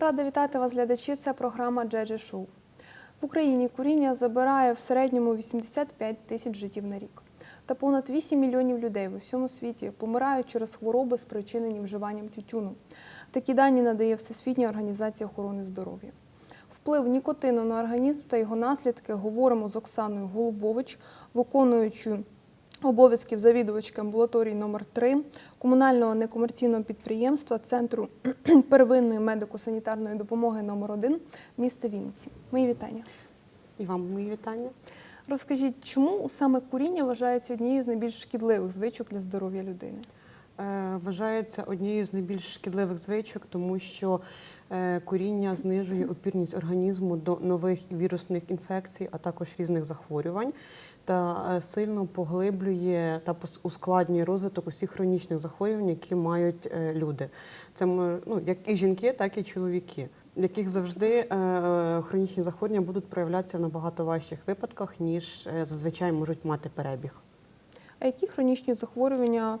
Рада вітати вас, глядачі. Це програма Джеджі Шоу. В Україні куріння забирає в середньому 85 тисяч життів на рік. Та понад 8 мільйонів людей в усьому світі помирають через хвороби, спричинені вживанням тютюну. Такі дані надає Всесвітня організація охорони здоров'я. Вплив нікотину на організм та його наслідки говоримо з Оксаною Голубович, виконуючою обов'язків завідувачки амбулаторії номер 3 комунального некомерційного підприємства Центру первинної медико-санітарної допомоги номер 1 міста Вінниці. Мої вітання. І вам мої вітання. Розкажіть, чому саме куріння вважається однією з найбільш шкідливих звичок для здоров'я людини? Е, Вважається однією з найбільш шкідливих звичок, тому що е, куріння знижує опірність організму до нових вірусних інфекцій, а також різних захворювань, та е, сильно поглиблює та ускладнює розвиток усіх хронічних захворювань, які мають е, люди. Це ну, як і жінки, так і чоловіки. яких завжди е, хронічні захворювання будуть проявлятися в набагато важчих випадках, ніж зазвичай можуть мати перебіг. А які хронічні захворювання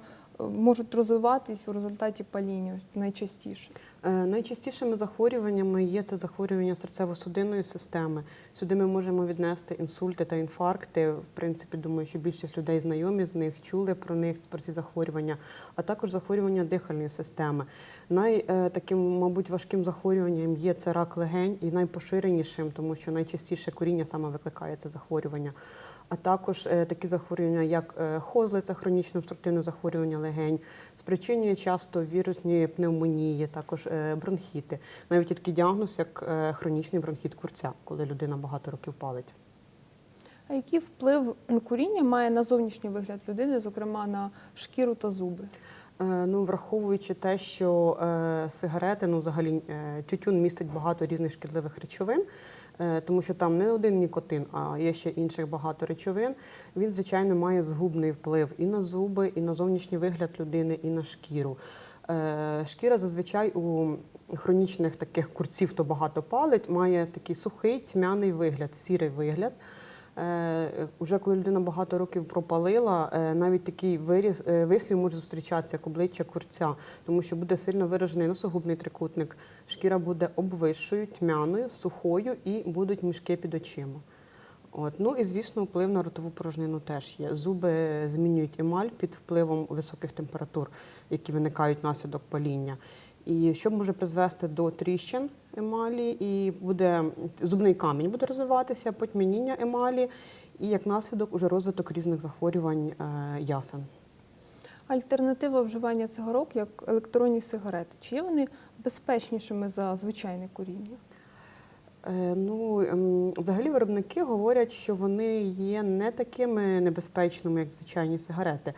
можуть розвиватись у результаті паління найчастіше? Е, Найчастішими захворюваннями є це захворювання серцево-судинної системи. Сюди ми можемо віднести інсульти та інфаркти. В принципі, думаю, що більшість людей знайомі з них, чули про них про ці захворювання, а також захворювання дихальної системи. Най е, мабуть, важким захворюванням є це рак легень і найпоширенішим, тому що найчастіше коріння саме викликає це захворювання. А також е, такі захворювання, як е, хозли, це хронічне обструктивне захворювання легень, спричинює часто вірусні пневмонії, також е, бронхіти. Навіть є такий діагноз, як хронічний бронхіт курця, коли людина багато років палить. А який вплив куріння має на зовнішній вигляд людини, зокрема на шкіру та зуби? Ну, враховуючи те, що сигарети, ну взагалі тютюн містить багато різних шкідливих речовин, тому що там не один нікотин, а є ще інших багато речовин. Він, звичайно, має згубний вплив і на зуби, і на зовнішній вигляд людини, і на шкіру. Е, Шкіра зазвичай у хронічних таких курців, то багато палить, має такий сухий, тьмяний вигляд, сірий вигляд. Е, Уже коли людина багато років пропалила, е, навіть такий виріз, е, вислів може зустрічатися як обличчя курця, тому що буде сильно виражений носогубний трикутник, шкіра буде обвисшою, тьмяною, сухою і будуть мішки під очима. От. Ну і звісно, вплив на ротову порожнину теж є. Зуби змінюють емаль під впливом високих температур, які виникають внаслідок паління. І що може призвести до тріщин емалі, і буде зубний камінь буде розвиватися, потьмяніння емалі, і як наслідок уже розвиток різних захворювань е, ясен. Альтернатива вживання цигарок як електронні сигарети. Чи є вони безпечнішими за звичайне куріння? Е, Ну, ем, взагалі виробники говорять, що вони є не такими небезпечними, як звичайні сигарети.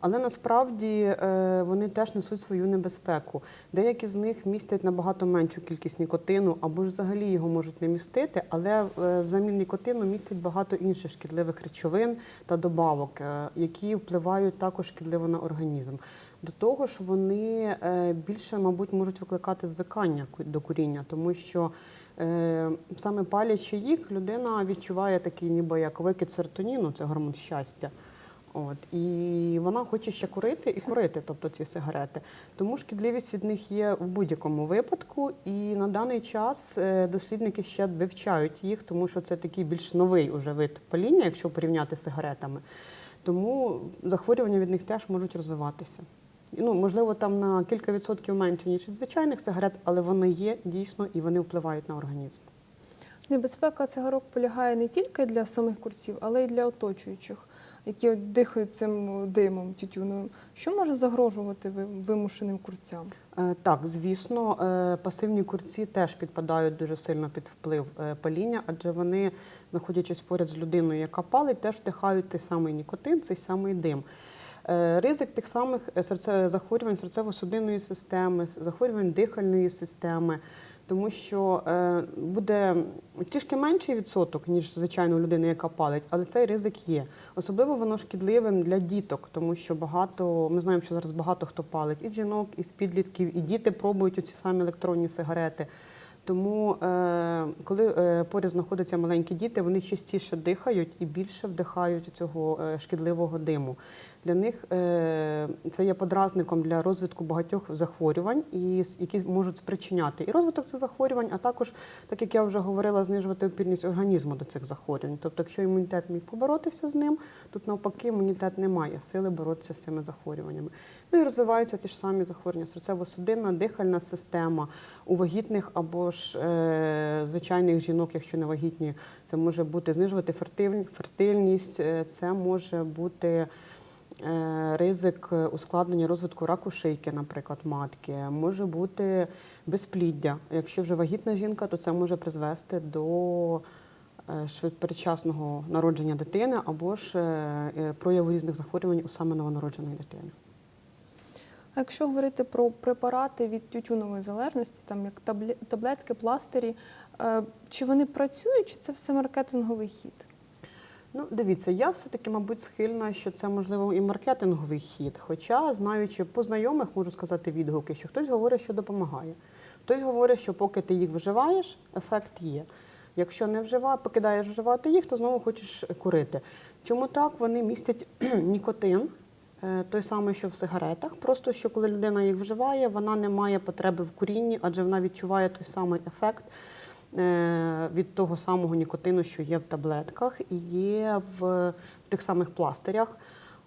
Але насправді е, вони теж несуть свою небезпеку. Деякі з них містять набагато меншу кількість нікотину, або ж взагалі його можуть не містити, але е, взамін нікотину містять багато інших шкідливих речовин та добавок, е, які впливають також шкідливо на організм. До того ж, вони більше, мабуть, можуть викликати звикання до куріння, тому що саме палячи їх, людина відчуває такий, ніби як викид серотоніну, це гормон щастя. От і вона хоче ще курити і курити, тобто ці сигарети. Тому шкідливість від них є в будь-якому випадку. І на даний час е, дослідники ще вивчають їх, тому що це такий більш новий уже вид паління, якщо порівняти з сигаретами. Тому захворювання від них теж можуть розвиватися. Ну, можливо, там на кілька відсотків менше, ніж від звичайних сигарет, але вони є дійсно і вони впливають на організм. Небезпека цигарок полягає не тільки для самих курців, але й для оточуючих, які от дихають цим димом тютюновим. Що може загрожувати вимушеним курцям? Е, Так, звісно, е, пасивні курці теж підпадають дуже сильно під вплив е, паління, адже вони, знаходячись поряд з людиною, яка палить, теж вдихають той самий нікотин, цей самий дим. Ризик тих самих серце- захворювань серцево-судинної системи, захворювань дихальної системи, тому що е, буде трішки менший відсоток, ніж звичайно у людини, яка палить, але цей ризик є. Особливо воно шкідливим для діток, тому що багато, ми знаємо, що зараз багато хто палить, і жінок, і з підлітків, і діти пробують оці самі електронні сигарети. Тому, е, коли е, поряд знаходяться маленькі діти, вони частіше дихають і більше вдихають цього шкідливого диму. Для них е, це є подразником для розвитку багатьох захворювань, і, які можуть спричиняти і розвиток цих захворювань, а також, так як я вже говорила, знижувати опірність організму до цих захворювань. Тобто, якщо імунітет міг поборотися з ним, тут навпаки імунітет не має сили боротися з цими захворюваннями. Ну і розвиваються ті ж самі захворювання серцево-судинна, дихальна система у вагітних або ж е, звичайних жінок, якщо не вагітні, це може бути знижувати фертиль- фертильність, е, це може бути. Е, Ризик ускладнення розвитку раку шийки, наприклад, матки, може бути безпліддя. Якщо вже вагітна жінка, то це може призвести до е, швид- передчасного народження дитини або ж е, прояву різних захворювань у саме новонародженої дитини. А якщо говорити про препарати від тютюнової залежності, там як табле- таблетки, пластирі, чи вони працюють, чи це все маркетинговий хід? Ну, дивіться, я все-таки, мабуть, схильна, що це можливо і маркетинговий хід. Хоча, знаючи по знайомих, можу сказати відгуки, що хтось говорить, що допомагає. Хтось говорить, що поки ти їх вживаєш, ефект є. Якщо не вживаєш, покидаєш вживати їх, то знову хочеш курити. Чому так? Вони містять нікотин, е, той самий, що в сигаретах. Просто що коли людина їх вживає, вона не має потреби в курінні, адже вона відчуває той самий ефект від того самого нікотину, що є в таблетках і є в тих самих пластирях.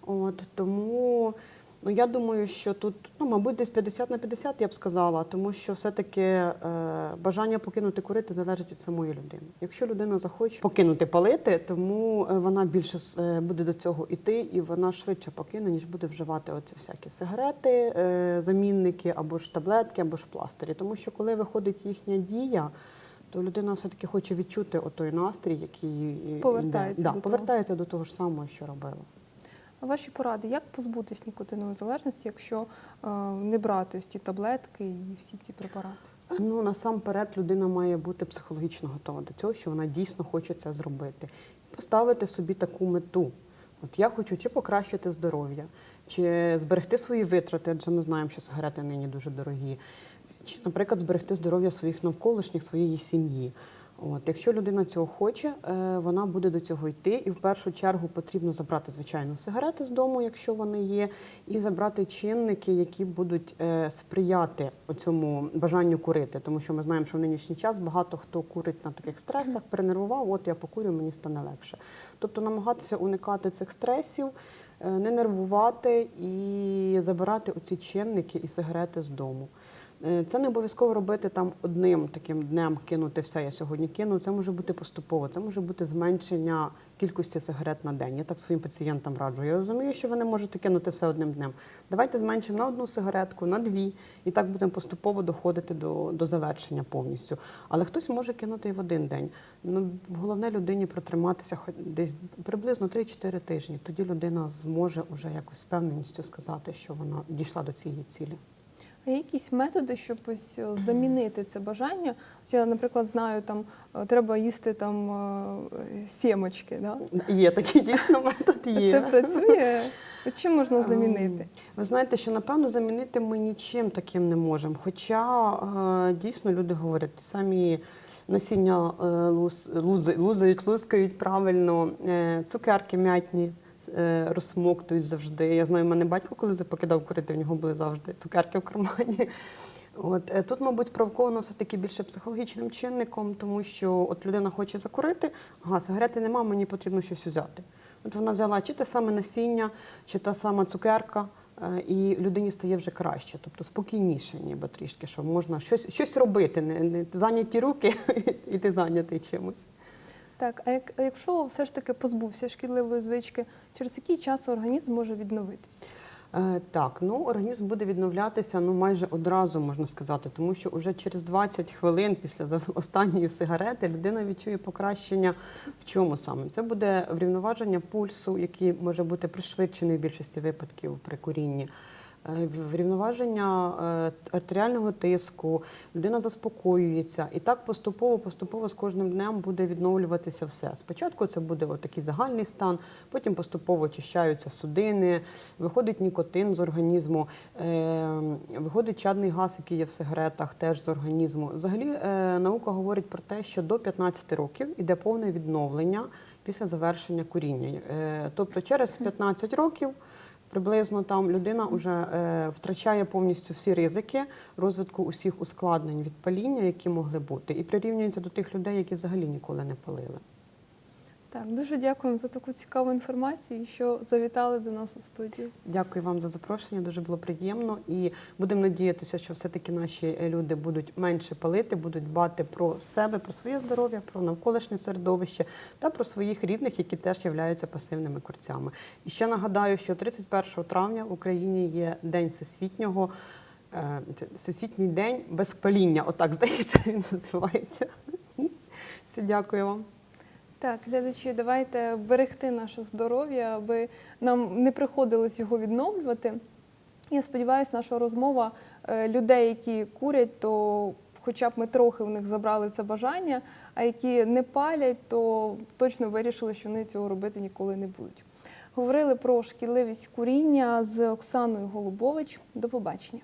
От, тому ну, я думаю, що тут, ну, мабуть, десь 50 на 50, я б сказала, тому що все-таки е, бажання покинути курити залежить від самої людини. Якщо людина захоче покинути палити, тому е, вона більше е, буде до цього іти, і вона швидше покине, ніж буде вживати оці всякі сигарети, е, замінники або ж таблетки, або ж пластирі. Тому що коли виходить їхня дія, то людина все-таки хоче відчути отой настрій, який е, Повертається йде. до да, того. до того ж самого, що робила. А ваші поради, як позбутись нікотинової залежності, якщо е, не брати ось ті таблетки і всі ці препарати? Ну насамперед людина має бути психологічно готова до цього, що вона дійсно хоче це зробити. Поставити собі таку мету. От я хочу чи покращити здоров'я, чи зберегти свої витрати, адже ми знаємо, що сигарети нині дуже дорогі, чи, наприклад, зберегти здоров'я своїх навколишніх, своєї сім'ї. От, якщо людина цього хоче, е, вона буде до цього йти. І в першу чергу потрібно забрати, звичайно, сигарети з дому, якщо вони є, і забрати чинники, які будуть е, сприяти цьому бажанню курити. Тому що ми знаємо, що в нинішній час багато хто курить на таких стресах, перенервував, от я покурю, мені стане легше. Тобто намагатися уникати цих стресів, е, не нервувати і забирати оці чинники і сигарети з дому. Е, Це не обов'язково робити там одним таким днем кинути все. Я сьогодні кину. Це може бути поступово. Це може бути зменшення кількості сигарет на день. Я так своїм пацієнтам раджу. Я розумію, що ви не можете кинути все одним днем. Давайте зменшимо на одну сигаретку, на дві, і так будемо поступово доходити до, до завершення повністю. Але хтось може кинути і в один день. Ну головне людині протриматися десь приблизно 3-4 тижні. Тоді людина зможе вже якось з певненістю сказати, що вона дійшла до цієї цілі. А є якісь методи, щоб ось е, замінити це бажання? Ось я, наприклад, знаю, там е, треба їсти там е, сімочки. Да? Є такий дійсно метод. Є. Це працює? Чим можна замінити? Ви знаєте, що напевно замінити ми нічим таким не можемо. Хоча дійсно люди говорять, ті самі насіння луз, лузають, лускають правильно, цукерки м'ятні. Е, Розсмоктують завжди. Я знаю, в мене батько, коли покидав курити, в нього були завжди цукерки в кармані. От е, тут, мабуть, спровоковано все таки більше психологічним чинником, тому що от людина хоче закурити, ага, сигарети нема, мені потрібно щось взяти. От вона взяла чи те саме насіння, чи та сама цукерка, е, і людині стає вже краще, тобто спокійніше, ніби трішки, що можна щось, щось робити, не, не зайняті руки, і ти зайнятий чимось. Так, а як, якщо все ж таки позбувся шкідливої звички, через який час організм може відновитись? Е, Так, ну організм буде відновлятися ну майже одразу, можна сказати, тому що вже через 20 хвилин після останньої сигарети людина відчує покращення в чому саме. Це буде врівноваження пульсу, який може бути пришвидшений в більшості випадків при курінні. Е, врівноваження е, артеріального тиску, людина заспокоюється. І так поступово, поступово з кожним днем буде відновлюватися все. Спочатку це буде такий загальний стан, потім поступово очищаються судини, виходить нікотин з організму, е, виходить чадний газ, який є в сигаретах, теж з організму. Взагалі е, наука говорить про те, що до 15 років іде повне відновлення після завершення куріння. Тобто через 15 років приблизно там людина вже е, втрачає повністю всі ризики розвитку усіх ускладнень від паління, які могли бути, і прирівнюється до тих людей, які взагалі ніколи не палили. Так, дуже дякуємо за таку цікаву інформацію, що завітали до нас у студію. Дякую вам за запрошення. Дуже було приємно. І будемо надіятися, що все-таки наші люди будуть менше палити, будуть дбати про себе, про своє здоров'я, про навколишнє середовище та про своїх рідних, які теж являються пасивними курцями. І ще нагадаю, що 31 травня в Україні є День всесвітнього. е, Всесвітній день без паління. Отак здається, він називається. Все, дякую вам. Так, глядачі, давайте берегти наше здоров'я, аби нам не приходилось його відновлювати. Я сподіваюся, наша розмова е, людей, які курять, то хоча б ми трохи в них забрали це бажання, а які не палять, то точно вирішили, що вони цього робити ніколи не будуть. Говорили про шкідливість куріння з Оксаною Голубович. До побачення.